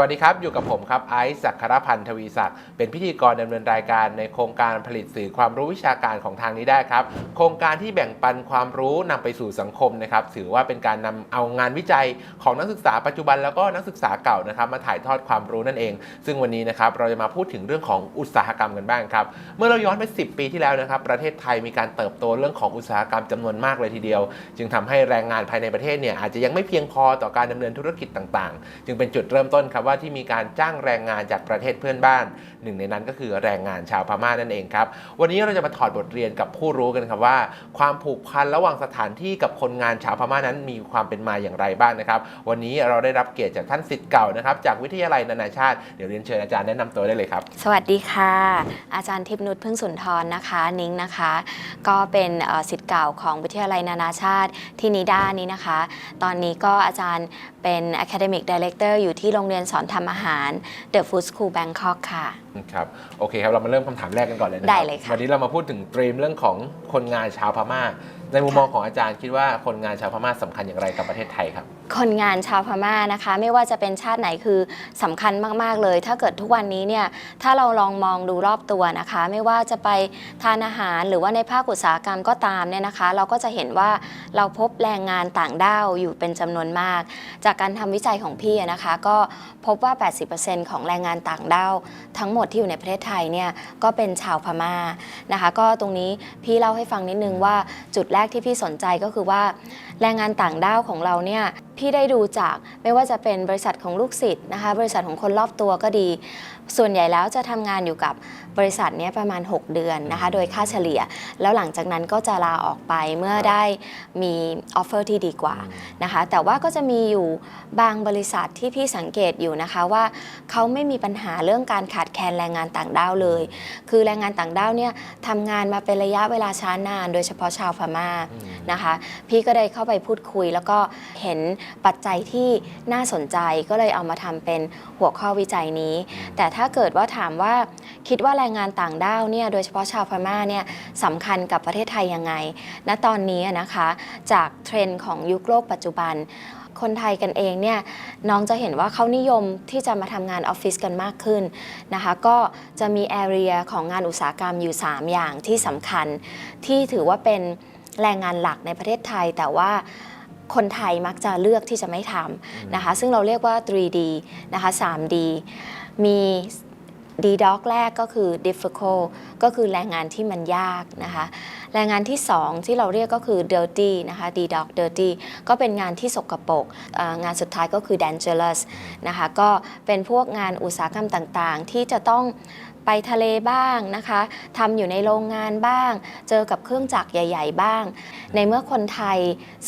วัสดีครับ อยู่กับผมครับไอซ์สักครพันธ์ทวีศักดิ์เป็นพิธีกรดำเนินรายการในโครงการผลิตสื่อความรู้วิชาการของทางนี้ได้ครับ โครงการที่แบ่งปันความรู้นำไปสู่สังคมนะครับถือว่าเป็นการนำเอางานวิจัยของนักศึกษาปัจจุบันแล้วก็นักศึกษาเก่านะครับมาถ่ายทอดความรู้นั่นเอง ซึ่งวันนี้นะครับเราจะมาพูดถึงเรื่องของอุตสาหกรรมกันบ้างครับเมื่อเราย้อนไป 10 ปีที่แล้วนะครับประเทศไทยมีการเติบโตเรื่องของอุตสาหกรรมจำนวนมากเลยทีเดียว จึงทำให้แรงงานภายในประเทศเนี่ยอาจจะยังไม่เพียงพอต่อการดำเนินธุรกิจต่าง ๆ จึงเป็นจุดเริ่มต้นครับว่าที่มีการจ้างแรงงานจากประเทศเพื่อนบ้าน หนึ่งในนั้นก็คือแรงงานชาวพม่านั่นเองครับ วันนี้เราจะมาถอดบทเรียนกับผู้รู้กันครับว่า ความผูกพันระหว่างสถานที่กับคนงานชาวพม่านั้นมีความเป็นมาอย่างไรบ้างนะครับ วันนี้เราได้รับเกียรติจากท่านสิทธิ์เก่านะครับจากวิทยาลัยนานาชาติเดี๋ยวเรียนเชิญอาจารย์แนะนำตัวได้เลยครับ สวัสดีค่ะ อาจารย์ทิพนุชพึ่งสุนทรนะคะ นิ้งนะคะ ก็เป็นเอ่อศิษย์เก่าของวิทยาลัยนานาชาติที่นิด้านี้นะคะ ตอนนี้ก็อาจารย์เป็น Academic Director อยู่ที่โรงเรียนสอนทำอาหาร The Food School Bangkok ค่ะครับโอเคครับเรามาเริ่มคำถามแรกกันก่อนเลยนะได้เลยค่ะวันนี้เรามาพูดถึงตรีมเรื่องของคนงานชาวพม่า ในมุมมองของอาจารย์คิดว่าคนงานชาวพม่าสำคัญอย่างไรกับประเทศไทยครับ คนงานชาวพม่านะคะ ไม่ว่าจะเป็นชาติไหนคือสำคัญมาก ๆ เลย ถ้าเกิดทุกวันนี้เนี่ยถ้าเราลองมองดูรอบตัวนะคะ ไม่ว่าจะไปทานอาหารหรือว่าในภาคอุตสาหกรรมก็ตามเนี่ยนะคะ เราก็จะเห็นว่าเราพบแรงงานต่างด้าวอยู่เป็นจำนวนมาก จากการทำวิจัยของพี่อะนะคะ ก็พบว่า 80%ของแรงงานต่างด้าวทั้งหมดที่อยู่ในประเทศไทยเนี่ยก็เป็นชาวพม่านะคะ ก็ตรงนี้พี่เล่าให้ฟังนิดนึงว่าจุดแรกที่พี่สนใจก็คือว่า แรงงานต่างด้าวของเราเนี่ยพี่ได้ดูจากไม่ว่าจะเป็นบริษัทของลูกศิษย์นะคะ บริษัทของคนรอบตัวก็ดี ส่วนใหญ่แล้วจะทำงานอยู่กับ บริษัทเนี้ยประมาณ 6 เดือนนะคะ โดยค่าเฉลี่ย แล้วหลังจากนั้นก็จะลาออกไปเมื่อได้มีออฟเฟอร์ที่ดีกว่านะคะ แต่ว่าก็จะมีอยู่บางบริษัทที่พี่สังเกตอยู่นะคะว่าเขาไม่มีปัญหาเรื่องการขาดแคลนแรงงานต่างด้าวเลย คือแรงงานต่างด้าวเนี่ยทำงานมาเป็นระยะเวลาช้านาน โดยเฉพาะชาวพม่านะคะ พี่ก็ได้เข้าไปพูดคุย แล้วก็เห็นปัจจัยที่น่าสนใจก็เลยเอามาทำเป็นหัวข้อวิจัยนี้ แต่ถ้าเกิดว่าถามว่าคิดว่าแรงงานต่างด้าวเนี่ยโดยเฉพาะชาวพม่าเนี่ยสำคัญกับประเทศไทยยังไง ณตอนนี้นะคะจากเทรนด์ของยุคโลกปัจจุบัน คนไทยกันเองเนี่ยน้องจะเห็นว่าเขานิยมที่จะมาทำงานออฟฟิศกันมากขึ้นนะคะก็จะมีแอเรียของงานอุตสาหกรรมอยู่ 3 อย่างที่สำคัญ ที่ถือว่าเป็นแรงงานหลักในประเทศไทยแต่ว่าคนไทยมักจะเลือกที่จะไม่ทำนะคะ ซึ่งเราเรียกว่า 3D นะคะ 3D มี ดีด็อกแรกก็คือ difficult ก็คือแรงงานที่มันยากนะคะแรงงานที่ 2 ที่เราเรียกก็คือ dirty นะคะ D doc dirty ก็เป็นงานที่สกปรกงานสุดท้ายก็คือ dangerous นะคะก็เป็นพวกงานอุตสาหกรรมต่างๆ ที่จะต้อง ไปทะเลบ้างนะคะทำอยู่ในโรงงานบ้าง เจอกับเครื่องจักรใหญ่ ๆ บ้าง ในเมื่อคนไทย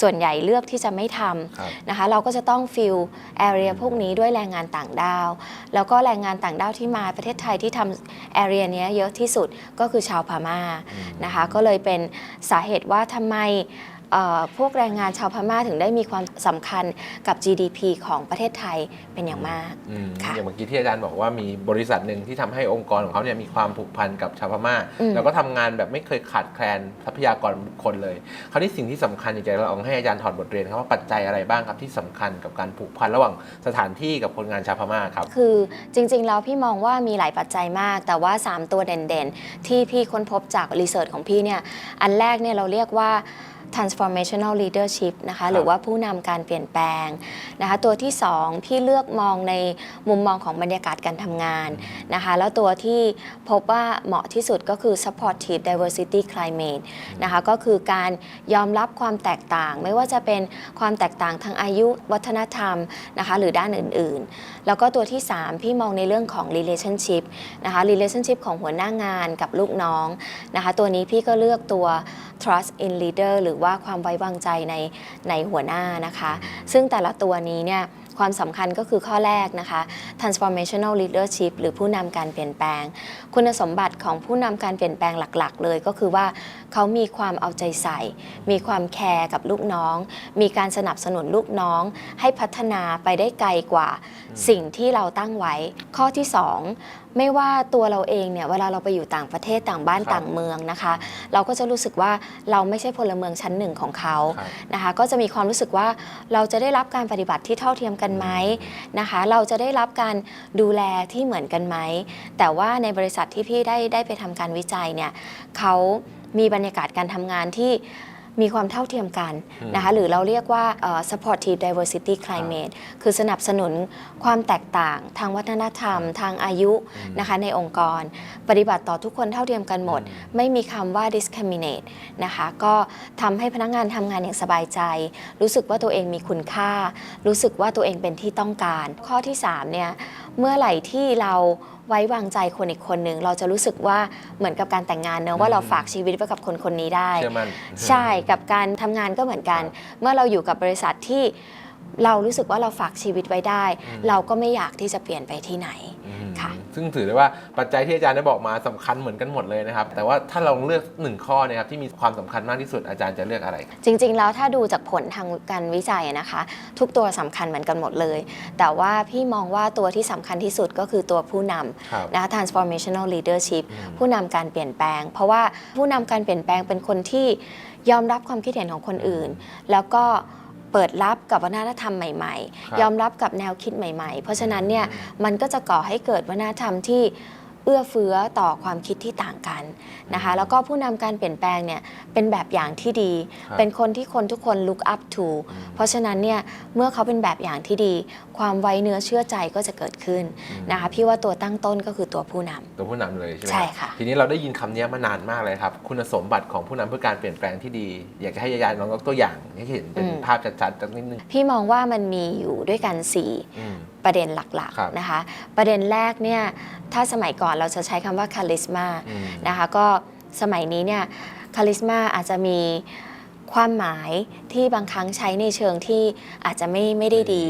ส่วนใหญ่เลือกที่จะไม่ทำครับนะคะ เราก็จะต้องฟิลแอเรียพวกนี้ด้วยแรงงานต่างด้าว แล้วก็แรงงานต่างด้าวที่มาประเทศไทยที่ทำแอเรียนี้ยเยอะที่สุดก็คือชาวพม่านะคะ ก็เลยเป็นสาเหตุว่าทำไมเอ่อ พวกแรงงานชาวพม่าถึงได้มีความสำคัญกับ GDP ของประเทศไทยเป็นอย่างมาก อืมค่ะ อย่างเมื่อกี้ที่อาจารย์บอกว่ามีบริษัทหนึ่งที่ทำให้องค์กรของเขาเนี่ยมีความผูกพันกับชาวพม่า อืม แล้วก็ทำงานแบบไม่เคยขาดแคลนทรัพยากรบุคคลเลยคราวนี้สิ่งที่สำคัญอยากจะลองให้อาจารย์ถอดบทเรียนครับว่าปัจจัยอะไรบ้างครับที่สำคัญกับการผูกพันระหว่างสถานที่กับคนงานชาวพม่าครับ คือจริงๆ แล้วพี่มองว่ามีหลายปัจจัยมาก แต่ว่า 3 ตัวเด่นๆ ที่พี่ค้นพบจากรีเสิร์ชของพี่เนี่ย อันแรกเนี่ยเราเรียกว่า transformational leadership นะคะหรือว่าผู้นำการเปลี่ยนแปลงนะคะตัวที่ 2 พี่เลือกมองในมุมมองของบรรยากาศการทำงานนะคะแล้วตัวที่พบว่าเหมาะที่สุดก็คือ supportive diversity climate นะคะก็คือการยอมรับความแตกต่าง ไม่ว่าจะเป็นความแตกต่างทางอายุวัฒนธรรมนะคะหรือด้านอื่นๆ แล้วก็ตัวที่ 3 พี่มองในเรื่องของ relationship นะคะ relationship ของหัวหน้างานกับลูกน้องนะคะตัวนี้พี่ก็เลือกตัว trust in leader หรือว่าความไว้วางใจในในหัวหน้านะคะ ซึ่งแต่ละตัวนี้เนี่ยความสำคัญก็คือข้อแรกนะคะ transformational leadership หรือผู้นำการเปลี่ยนแปลง คุณสมบัติของผู้นำการเปลี่ยนแปลงหลักๆ เลยก็คือว่าเขามีความเอาใจใส่ มีความแคร์กับลูกน้อง มีการสนับสนุนลูกน้อง ให้พัฒนาไปได้ไกลกว่าสิ่งที่เราตั้งไว้ ข้อที่ 2ไม่ว่าตัวเราเองเนี่ยเวลาเราไปอยู่ต่างประเทศต่างบ้านครับต่างเมืองนะคะ เราก็จะรู้สึกว่าเราไม่ใช่พลเมืองชั้นหนึ่งของเขาครับนะคะ ก็จะมีความรู้สึกว่าเราจะได้รับการปฏิบัติที่เท่าเทียมกันไหมนะคะ เราจะได้รับการดูแลที่เหมือนกันไหมแต่ว่าในบริษัทที่พี่ได้ได้ไปทำการวิจัยเนี่ยเขามีบรรยากาศการทำงานที่ มีความเท่าเทียมกันนะคะหรือเราเรียกว่าเอ่อ supportive diversity climate คือสนับสนุนความแตกต่างทางวัฒนธรรม ทางอายุนะคะในองค์กร ปฏิบัติต่อทุกคนเท่าเทียมกันหมด ไม่มีคำว่า discriminate นะคะก็ทำให้พนักงานทำงานอย่างสบายใจ รู้สึกว่าตัวเองมีคุณค่า รู้สึกว่าตัวเองเป็นที่ต้องการ ข้อที่3เนี่ยเมื่อไหร่ที่เรา ไว้วางใจคนอีกคนหนึ่งเราจะรู้สึกว่าเหมือนกับการแต่งงานเนอะว่าเราฝากชีวิตไว้กับคนคนนี้ได้ เชื่อมั่นใช่กับการทำงานก็เหมือนกัน เมื่อเราอยู่กับบริษัทที่ เรารู้สึกว่าเราฝากชีวิตไว้ได้เราก็ไม่อยากที่จะเปลี่ยนไปที่ไหน อืมค่ะ ซึ่งถือได้ว่าปัจจัยที่อาจารย์ได้บอกมาสำคัญเหมือนกันหมดเลยนะครับ แต่ว่าถ้าเราเลือกหนึ่งข้อเนะครับที่มีความสำคัญมากที่สุดอาจารย์จะเลือกอะไรจริงๆ แล้วถ้าดูจากผลทางการวิจัยนะคะ ทุกตัวสำคัญเหมือนกันหมดเลย แต่ว่าพี่มองว่าตัวที่สำคัญที่สุดก็คือตัวผู้นครับำนะคะ transformational leadership อืม ผู้นำการเปลี่ยนแปลง เพราะว่าผู้นำการเปลี่ยนแปลงเป็นคนที่ยอมรับความคิดเห็นของคนอื่น แล้วก็ เปิดรับกับวัฒนธรรมใหม่ ครับ ๆ ยอมรับกับแนวคิดใหม่ ๆ เพราะฉะนั้นเนี่ยมันก็จะก่อให้เกิดวัฒนธรรมที่เอื้อเฟื้อต่อความคิดที่ต่างกันนะคะแล้วก็ผู้นำการเปลี่ยนแปลงเนี่ยเป็นแบบอย่างที่ดีครับเป็นคนที่คนทุกคน look up to เพราะฉะนั้นเนี่ยเมื่อเขาเป็นแบบอย่างที่ดี ความไว้เนื้อเชื่อใจก็จะเกิดขึ้นนะคะพี่ว่าตัวตั้งต้นก็คือตัวผู้นำตัวผู้นำเลยใช่ไหมใช่ค่ะทีนี้เราได้ยินคำนี้มานานมากเลยครับ คุณสมบัติของผู้นำเพื่อการเปลี่ยนแปลงที่ดี อยากจะให้ยายๆลองยกตัวอย่างให้เห็นเป็นอืมภาพชัดๆสักนิดนึงพี่มองว่ามันมีอยู่ด้วยกัน4อืมประเด็นหลักครับๆนะคะ ประเด็นแรกเนี่ยถ้าสมัยก่อนเราจะใช้คำว่าคาลิสมาอืม นะคะก็สมัยนี้เนี่ยคาลิสมาอาจจะมีความหมายที่บางครั้งใช้ในเชิงที่อาจจะไม่ไม่ได้ดี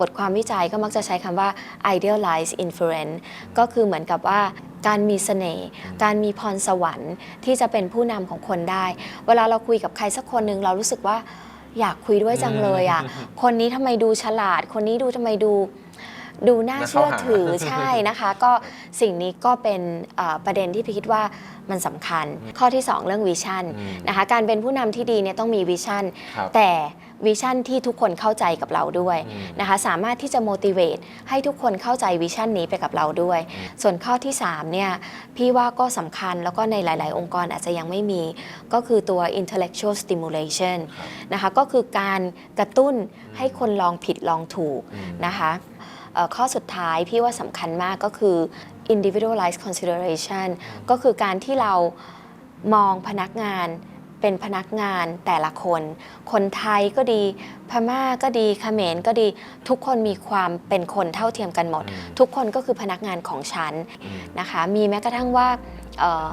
บทความวิจัยก็มักจะใช้คำว่า idealize influence ก็คือเหมือนกับว่าการมีเสน่ห์การมีพรสวรรค์ที่จะเป็นผู้นำของคนได้ เวลาเราคุยกับใครสักคนหนึ่งเรารู้สึกว่าอยากคุยด้วยจังเลยอะ คนนี้ทำไมดูฉลาด คนนี้ดูทำไมดู ดูน่าน่าเชื่อเข้าหาถือใช่นะคะ ก็สิ่งนี้ก็เป็นเอ่อประเด็นที่พี่คิดว่ามันสำคัญ ข้อที่ 2 เรื่องวิชั่นอืมนะคะการเป็นผู้นำที่ดีเนี่ยต้องมีวิชั่นครับแต่วิชั่นที่ทุกคนเข้าใจกับเราด้วยอืมนะคะสามารถที่จะ motivate ให้ทุกคนเข้าใจวิชั่นนี้ไปกับเราด้วย ส่วนข้อที่3เนี่ยพี่ว่าก็สำคัญแล้วก็ในหลาย ๆ องค์กรอาจจะยังไม่มี ก็คือตัว intellectual stimulation ครับนะคะก็คือการกระตุ้นให้คนลองผิดลองถูกอืมนะคะเอ่อ ข้อสุดท้ายพี่ว่าสำคัญมากก็คือ individualized consideration ก็คือการที่เรามองพนักงานเป็นพนักงานแต่ละคน คนไทยก็ดี พม่าก็ดีเขมรก็ดี ทุกคนมีความเป็นคนเท่าเทียมกันหมดอืมทุกคนก็คือพนักงานของฉันอืมนะคะ มีแม้กระทั่งว่าเอ่อ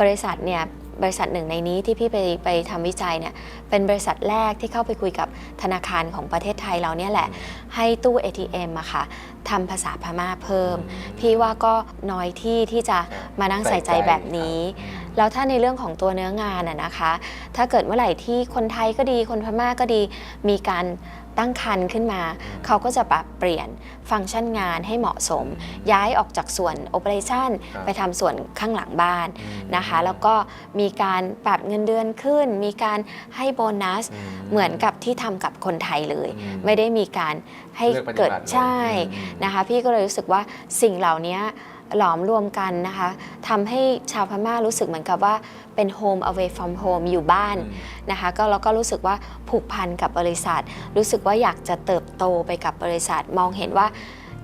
บริษัทเนี่ย บริษัทหนึ่งในนี้ที่พี่ไปไปทำวิจัยเนี่ยเป็นบริษัทแรกที่เข้าไปคุยกับธนาคารของประเทศไทยเราเนี่ยแหละ ให้ตู้ ATM อะค่ะทำภาษาพม่าเพิ่ม พี่ว่าก็น้อยที่ที่จะมานั่งใส่ใจแบบนี้แล้วถ้าในเรื่องของตัวเนื้องานอะนะคะ ถ้าเกิดเมื่อไหร่ที่คนไทยก็ดีคนพม่าก็ดีมีการ ตั้งคันขึ้นมา เขาก็จะปรับเปลี่ยนฟังก์ชันงานให้เหมาะสม ย้ายออกจากส่วนโอเปอเรชั่นครับไปทำส่วนข้างหลังบ้านอืมนะคะ แล้วก็มีการปรับเงินเดือนขึ้น มีการให้โบนัสอืมเหมือนกับที่ทำกับคนไทยเลยอืมไม่ได้มีการให้เลือกปฏิเกิดบัติเลยใช่อืมนะคะ พี่ก็เลยรู้สึกว่าสิ่งเหล่านี้หลอมรวมกันนะคะทำให้ชาวพม่ารู้สึกเหมือนกับว่า เป็น home away from home อยู่บ้านอืมนะคะก็แล้วก็รู้สึกว่าผูกพันกับบริษัท รู้สึกว่าอยากจะเติบโตไปกับบริษัท มองเห็นว่า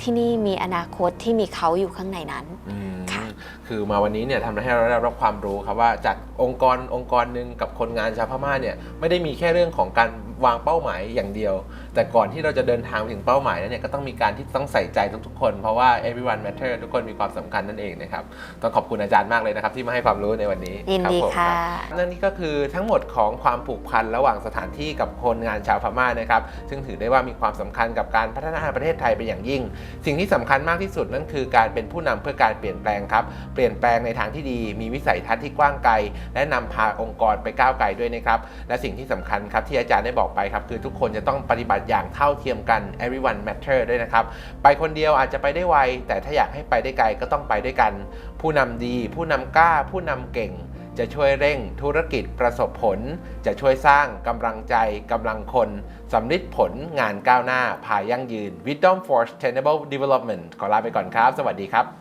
ที่นี่มีอนาคตที่มีเขาอยู่ข้างในนั้นอืมค่ะคือมาวันนี้เนี่ยทำให้เราได้รับความรู้ครับว่าจากองค์กรองค์กรหนึ่งกับคนงานชาวพม่าเนี่ยไม่ได้มีแค่เรื่องของการ วางเป้าหมายอย่างเดียว แต่ก่อนที่เราจะเดินทางไปถึงเป้าหมายนั้นเนี่ยก็ต้องมีการที่ต้องใส่ใจทุกๆคน เพราะว่า everyone matter ทุกคนมีความสำคัญนั่นเองนะครับต้องขอบคุณอาจารย์มากเลยนะครับที่มาให้ความรู้ในวันนี้ยินดีรับผมค่ะรับนั่นนี่ก็คือทั้งหมดของความผูกพันระหว่างสถานที่กับคนงานชาวพม่านะครับซึ่งถือได้ว่ามีความสำคัญกับการพัฒนาประเทศไทยเป็นอย่างยิ่ง สิ่งที่สำคัญมากที่สุดนั่นคือการเป็นผู้นำเพื่อการเปลี่ยนแปลงครับเปลี่ยนแปลงในทางที่ดี มีวิสัยทัศน์ที่กว้างไกล และนำพาองค์กรไปก้าวไกลด้วยนะครับและสิ่งที่สำคัญครับที่อาจารย์ได้บอกไปครับ คือทุกคนจะต้องปฏิบัติอย่างเท่าเทียมกัน everyone matter ด้วยนะครับ ไปคนเดียวอาจจะไปได้ไว แต่ถ้าอยากให้ไปได้ไกลก็ต้องไปด้วยกัน ผู้นำดี ผู้นำกล้า ผู้นำเก่ง จะช่วยเร่งธุรกิจประสบผล จะช่วยสร้างกำลังใจกำลังคนสำลิดผลงานก้าวหน้าภายยั่งยืน Wisdom for Sustainable Development ขอลาไปก่อนครับ สวัสดีครับ